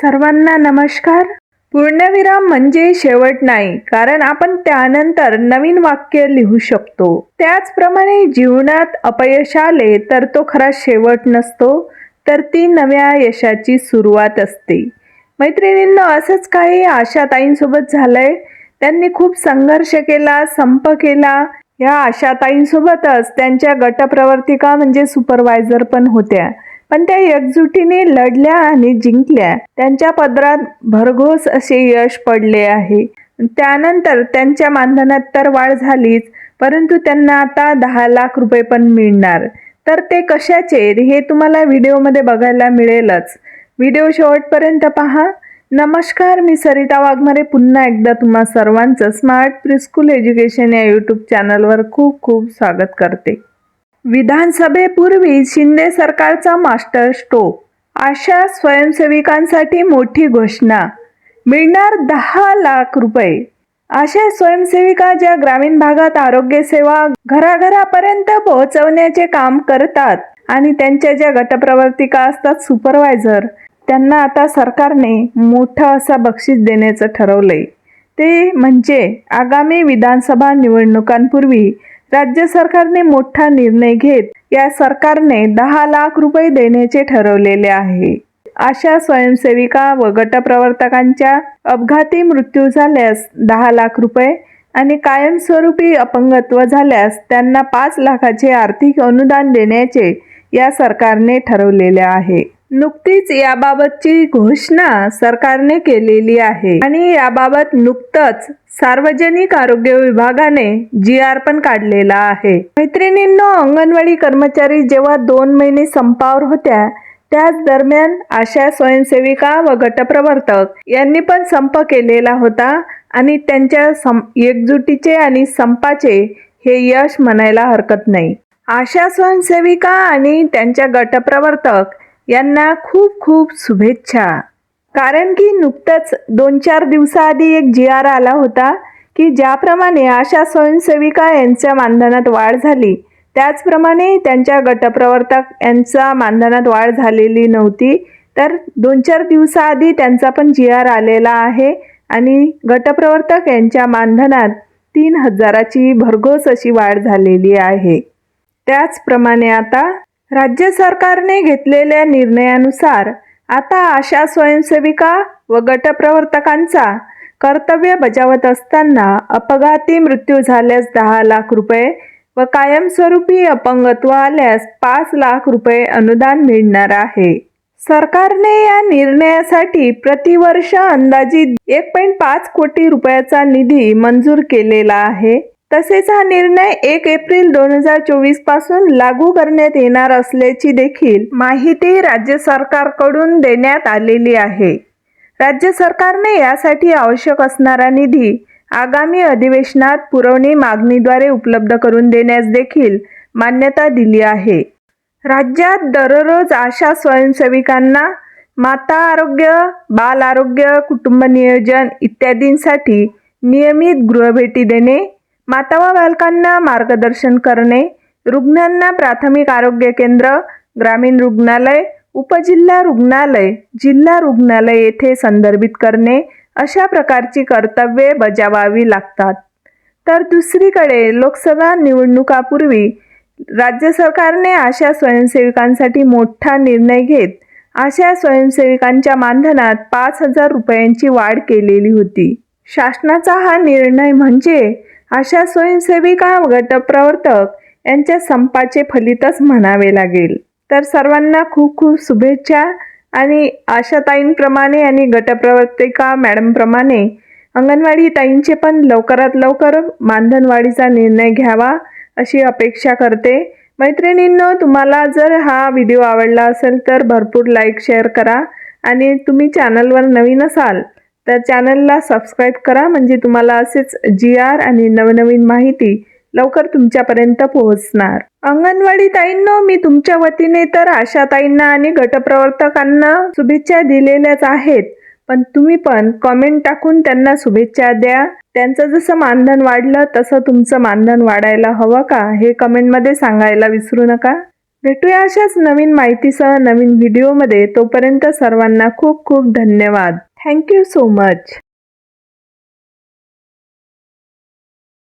सर्वांना नमस्कार. पूर्णविराम म्हणजे शेवट नाही कारण आपण त्यानंतर नवीन वाक्य लिहू शकतो. त्याचप्रमाणे जीवनात अपयश आले तर तो खरा शेवट नसतो तर ती नव्या यशाची सुरुवात असते. मैत्रिणींना असंच काही आशाताईंसोबत झालंय? त्यांनी खूप संघर्ष केला संप केला. या आशाताईंसोबतच त्यांच्या गटप्रवर्तिका म्हणजे सुपरवायझर पण होत्या. पण त्या एकजुटीने लढल्या आणि जिंकल्या. त्यांच्या पदरात भरघोस असे यश पडले आहे. त्यानंतर त्यांच्या मानधनात तर वाढ झालीच परंतु त्यांना आता दहा लाख रुपये पण मिळणार. तर ते कशाचे? हे तुम्हाला व्हिडिओमध्ये बघायला मिळेलच. व्हिडिओ शेवटपर्यंत पहा. नमस्कार मी सरिता वाघमारे. पुन्हा एकदा तुम्हा सर्वांचं स्मार्ट प्रिस्कूल एज्युकेशन या यूट्यूब चॅनलवर खूप खूप स्वागत करते. विधानसभेपूर्वी शिंदे सरकारचा मास्टर स्ट्रोक आशा स्वयंसेविकांसाठी मोठी घोषणा मिळणार दहा लाख रुपये. अशा स्वयंसेविका ज्या ग्रामीण भागात आरोग्य सेवा घराघरापर्यंत पोहोचवण्याचे काम करतात आणि त्यांच्या ज्या गटप्रवर्तिका असतात सुपरवायझर त्यांना आता सरकारने मोठं असा बक्षीस देण्याचं ठरवलंय. ते म्हणजे आगामी विधानसभा निवडणुकांपूर्वी राज्य सरकारने मोठा निर्णय घेत या सरकारने दहा लाख रुपये देण्याचे ठरवलेले आहे. अशा स्वयंसेविका व गटप्रवर्तकांच्या अपघाती मृत्यू झाल्यास दहा लाख रुपये आणि कायमस्वरूपी अपंगत्व झाल्यास त्यांना पाच लाखाचे आर्थिक अनुदान देण्याचे या सरकारने ठरवलेले आहे. नुकतीच याबाबतची घोषणा सरकारने केलेली आहे. आणि याबाबत नुकतंच सार्वजनिक आरोग्य विभागाने जी आर पण काढलेला आहे. मैत्रिणींनो अंगणवाडी कर्मचारी जेव्हा दोन महिने संपावर होत्या त्याच दरम्यान आशा स्वयंसेविका व गटप्रवर्तक यांनी पण संप केलेला होता आणि त्यांच्या सं एकजुटीचे आणि संपाचे हे यश म्हणायला हरकत नाही. आशा स्वयंसेविका आणि त्यांच्या गटप्रवर्तक यांना खूप खूप शुभेच्छा. कारण की नुकतंच दोन चार दिवसाआधी एक जी आर आला होता की ज्याप्रमाणे आशा स्वयंसेविका यांच्या मानधनात वाढ झाली. त्याचप्रमाणे त्यांच्या गटप्रवर्तक यांचा मानधनात वाढ झालेली नव्हती. तर दोन चार दिवसाआधी त्यांचा पण जी आर आलेला आहे आणि गटप्रवर्तक यांच्या मानधनात तीन हजाराची भरघोस अशी वाढ झालेली आहे. त्याचप्रमाणे आता राज्य सरकारने घेतलेल्या निर्णयानुसार आता आशा स्वयंसेविका व गटप्रवर्तकांचा कर्तव्य बजावत असताना अपघाती मृत्यू झाल्यास दहा लाख रुपये व कायमस्वरूपी अपंगत्व आल्यास पाच लाख रुपये अनुदान मिळणार आहे. सरकारने या निर्णयासाठी प्रतिवर्ष अंदाजित एक पॉईंट पाच कोटी रुपयाचा निधी मंजूर केलेला आहे. तसेच हा निर्णय एक एप्रिल दोन हजार चोवीसपासून लागू करण्यात येणार असल्याची देखील माहिती राज्य सरकारकडून देण्यात आलेली आहे. राज्य सरकारने यासाठी आवश्यक असणारा निधी आगामी अधिवेशनात पुरवणी मागणीद्वारे उपलब्ध करून देण्यास देखील मान्यता दिली आहे. राज्यात दररोज आशा स्वयंसेविकांना माता आरोग्य बाल आरोग्य कुटुंब नियोजन इत्यादींसाठी नियमित गृहभेटी देणे माता व बालकांना मार्गदर्शन करणे रुग्णांना प्राथमिक आरोग्य केंद्र ग्रामीण रुग्णालय उपजिल्हा रुग्णालय जिल्हा रुग्णालय येथे संदर्भित करणे अशा प्रकारची कर्तव्ये बजावावी लागतात. तर दुसरीकडे लोकसभा निवडणुकापूर्वी राज्य सरकारने अशा स्वयंसेविकांसाठी मोठा निर्णय घेत अशा स्वयंसेविकांच्या मानधनात पाच हजार रुपयांची वाढ केलेली होती. शासनाचा हा निर्णय म्हणजे अशा स्वयंसेविका गटप्रवर्तक यांच्या संपाचे फलितच म्हणावे लागेल. तर सर्वांना खूप खूप शुभेच्छा आणि आशाताईंप्रमाणे आणि गटप्रवर्तिका मॅडमप्रमाणे अंगणवाडी ताईंचे पण लवकरात लवकर मानधनवाढीचा निर्णय घ्यावा अशी अपेक्षा करते. मैत्रिणींनो तुम्हाला जर हा व्हिडिओ आवडला असेल तर भरपूर लाईक शेअर करा आणि तुम्ही चॅनलवर नवीन असाल तर चॅनलला सबस्क्राईब करा. म्हणजे तुम्हाला असेच जी आर आणि नवनवीन माहिती लवकर तुमच्यापर्यंत पोहोचणार. अंगणवाडी ताईंनो मी तुमच्या वतीने तर आशा ताईंना आणि गटप्रवर्तकांना शुभेच्छा दिलेल्याच आहेत. पण तुम्ही पण कमेंट टाकून त्यांना शुभेच्छा द्या. त्यांचं जसं मानधन वाढलं तसं तुमचं मानधन वाढायला हवं का? हे कमेंटमध्ये सांगायला विसरू नका. भेटूया अशाच नवीन माहितीसह नवीन व्हिडिओमध्ये तोपर्यंत सर्वांना खूप खूप धन्यवाद. Thank you so much.